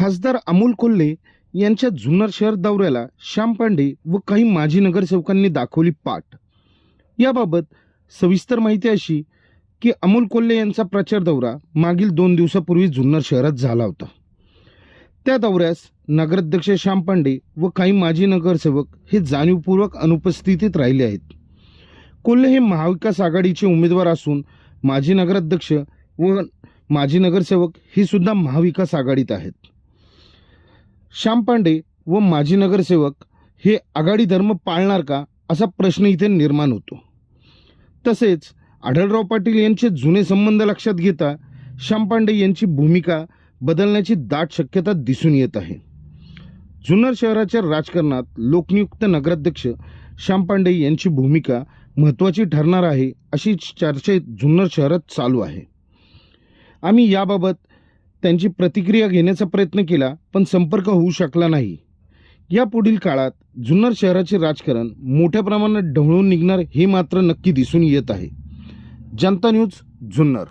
खासदार अमोल कोल्हे यांच्या जुन्नर शहर दौऱ्याला श्याम पांडे व काही माजी नगरसेवकांनी दाखवली पाठ. याबाबत सविस्तर माहिती अशी की अमोल कोल्हे यांचा प्रचार दौरा मागील दोन दिवसापूर्वी जुन्नर शहरात झाला होता. त्या दौऱ्यास नगराध्यक्ष श्याम पांडे व काही माजी नगरसेवक हे जाणीवपूर्वक अनुपस्थितीत राहिले आहेत. कोल्हे हे महाविकास आघाडीचे उमेदवार असून माजी नगराध्यक्ष व माजी नगरसेवक हे सुद्धा महाविकास आघाडीत आहेत. श्याम पांडे व माजी नगरसेवक हे आघाडी धर्म पाळणार का असा प्रश्न इथे निर्माण होतो. तसेच आढळराव पाटील यांचे जुने संबंध लक्षात घेता श्याम पांडे यांची भूमिका बदलण्याची दाट शक्यता दिसून येत आहे. जुन्नर शहराच्या राजकारणात लोकनियुक्त नगराध्यक्ष श्याम पांडे यांची भूमिका महत्त्वाची ठरणार आहे अशी चर्चा जुन्नर शहरात चालू आहे. आम्ही याबाबत त्यांची प्रतिक्रिया घेण्याचा प्रयत्न केला पण संपर्क होऊ शकला नाही. या पुढील काळात जुन्नर शहराचे राजकारण मोठ्या प्रमाणात ढवळून निघणार हे मात्र नक्की दिसून येत आहे. जनता न्यूज जुन्नर.